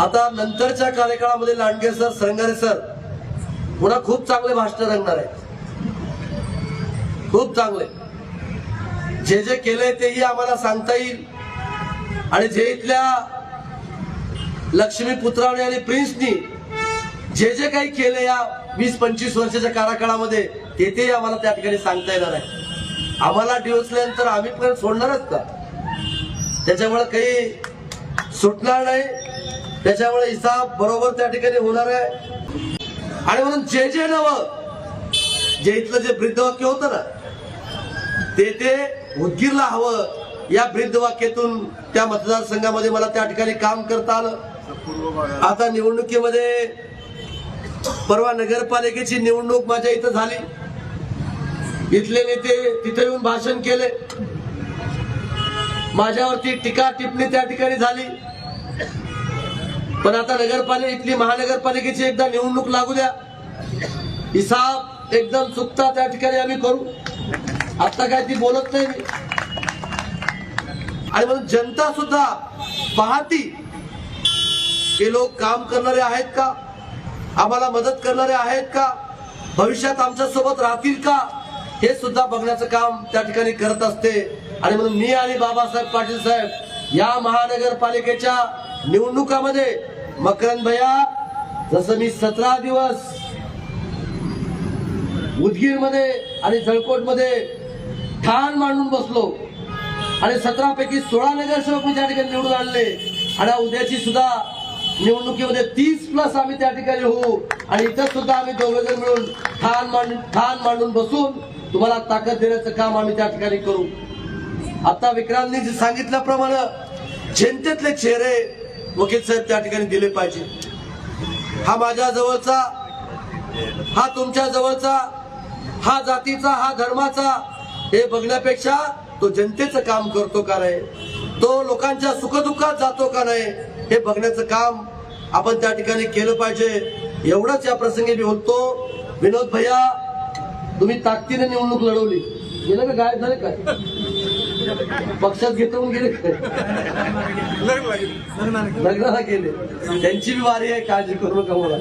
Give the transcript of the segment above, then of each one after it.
आता नंतरच्या कार्यकाळामध्ये लांडगे सर सरंगारे सर पुन्हा खूप चांगले भाषण रंगणार आहेत. खूप चांगले. जे जे केलंय तेही आम्हाला सांगता येईल. आणि जे इथल्या लक्ष्मी पुत्रावणे आणि प्रिन्सनी जे जे काही केलं या वीस पंचवीस वर्षाच्या कार्यकाळामध्ये ते तेही आम्हाला त्या ठिकाणी सांगता येणार आहे. आम्हाला डिवचल्यानंतर आम्ही पण सोडणारच का? त्याच्यामुळे काही सुटणार नाही. त्याच्यामुळे हिसाब बरोबर त्या ठिकाणी होणार आहे. आणि म्हणून जे जे नवं जे इथलं जे वृद्धवाक्य होतं ना ते ते उदगीरला हवं. या ब्रीदवाक्यातून त्या मतदारसंघामध्ये मला त्या ठिकाणी काम करता आलं. आता निवडणुकीमध्ये परवा नगरपालिकेची निवडणूक माझ्या इथं झाली. इथले नेते तिथे येऊन भाषण केले. माझ्यावरती टीका टिप्पणी त्या ठिकाणी झाली. पण आता नगरपालिका इथली महानगरपालिकेची एकदा निवडणूक लागू द्या. हिसाब एकदम चुकता त्या ठिकाणी आम्ही करू. आता काय ती बोलत नाही मी. आणि म्हणून जनता सुद्धा पाहती हे लोक काम करणारे आहेत का? आम्हाला मदत करणारे आहेत का? भविष्यात आमच्यासोबत राहतील का? हे सुद्धा बघण्याचं काम त्या ठिकाणी करत असते. आणि म्हणून मी आणि बाबासाहेब पाटील साहेब या महानगरपालिकेच्या निवडणुकामध्ये मकरंद भैया जसं मी सतरा दिवस उदगीरमध्ये आणि जळकोटमध्ये ठाण मांडून बसलो. आणि सतरा पैकी सोळा नगरसेवक मी त्या ठिकाणी निवडून आणले. आणि उद्याची सुद्धा निवडणुकीमध्ये तीस प्लस आम्ही त्या ठिकाणी होऊ. आणि इथं सुद्धा आम्ही दोघे जण मिळून ठाण मांडून ठाण मांडून बसून तुम्हाला ताकद देण्याचं काम आम्ही त्या ठिकाणी करू. आता विक्रांतनी सांगितल्याप्रमाणे जनतेतले चेहरे वकील साहेब त्या ठिकाणी दिले पाहिजे. हा माझ्या जवळचा हा तुमच्या जवळचा हा जातीचा हा धर्माचा हे बघण्यापेक्षा तो जनतेचं काम करतो का नाही? तो लोकांच्या सुखदुःखात जातो का नाही? हे बघण्याचं काम आपण त्या ठिकाणी केलं पाहिजे. एवढंच या प्रसंगी मी बोलतो. विनोद भैया तुम्ही ताकदीने निवडणूक लढवली. गेलं का गायब झाले काय पक्षात घेतून गेले. लग्नाला गेले. त्यांची बी वारी आहे काळजी करू नका मला.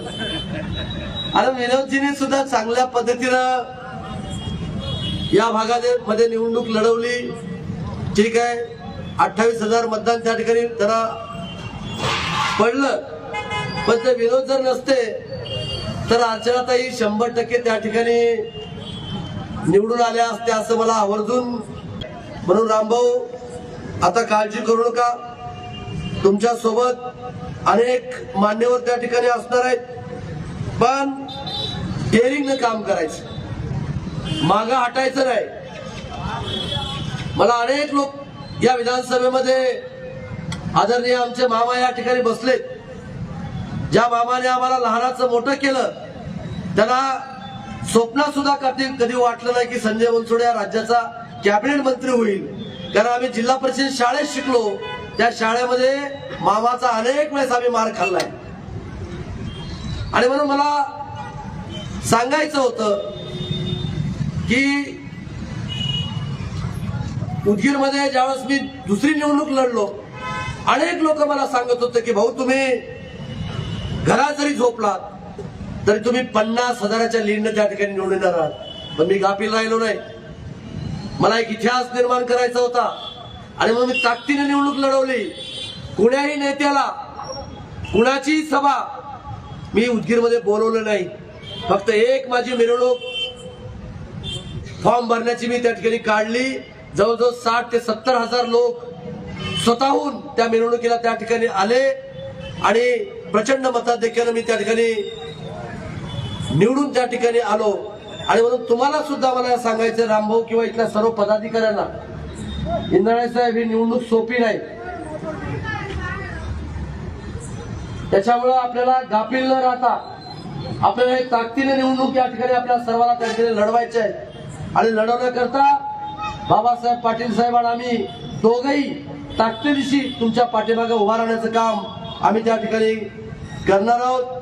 आणि विनोदजीने सुद्धा चांगल्या पद्धतीनं या भागात मध्ये निवडणूक लढवली. ठीक आहे. अठ्ठावीस हजार मतदान त्या ठिकाणी जरा पडलं. पण ते विनोद जर नसते तर अर्चनाताई शंभर टक्के त्या ठिकाणी निवडून आल्या असत्या असं मला आवर्जून म्हणून रामभाऊ आता काळजी करू नका. तुमच्यासोबत अनेक मान्यवर त्या ठिकाणी असणार आहेत. पण केअरिंगनं काम करायचं. मागं हटायचं नाही. मला अनेक लोक या विधानसभेमध्ये आदरणीय आमचे मामा या ठिकाणी बसलेत. ज्या मामाने आम्हाला लहानाचं मोठं केलं त्यांना स्वप्नात सुद्धा कधी कधी वाटलं नाही की संजय बनसोडे या राज्याचा कॅबिनेट मंत्री होईल. कारण आम्ही जिल्हा परिषद शाळेत शिकलो. त्या शाळेमध्ये मामाचा अनेक वेळेस आम्ही मार खाल्लाय. आणि म्हणून मला सांगायचं होतं की उदगीरमध्ये ज्यावेळेस मी दुसरी निवडणूक लढलो अनेक लोक मला सांगत होते की भाऊ तुम्ही घरात जरी झोपलात तरी तुम्ही पन्नास हजाराच्या लीडनं त्या ठिकाणी निवडून येणार आहात. पण मी गाफील राहिलो नाही. मला एक इतिहास निर्माण करायचा होता. आणि म्हणून मी ताकदीने निवडणूक लढवली. कुण्याही नेत्याला कुणाची सभा मी उदगीरमध्ये बोलवलं नाही. फक्त एक माझी मिरवणूक. फॉर्म भरण्याची मी त्या ठिकाणी काढली. जवळजवळ साठ ते सत्तर हजार लोक स्वतःहून त्या मिरवणुकीला त्या ठिकाणी आले. आणि प्रचंड मताधिक्यानं मी त्या ठिकाणी निवडून त्या ठिकाणी आलो. आणि म्हणून तुम्हाला सुद्धा मला सांगायचं रामभाऊ किंवा इथल्या सर्व पदाधिकाऱ्यांना इंद्राणी साहेब ही निवडणूक सोपी नाही. त्याच्यामुळं आपल्याला गाफील न राहता आपल्याला एक ताकदीने निवडणूक या ठिकाणी आपल्या सर्वांना त्या ठिकाणी लढवायचे आहे. आणि लढवण्याकरता बाबासाहेब पाटील साहेबांना आम्ही दोघही ताकदीशी तुमच्या पाठीमागे उभा राहण्याचं काम आम्ही त्या ठिकाणी करणार आहोत.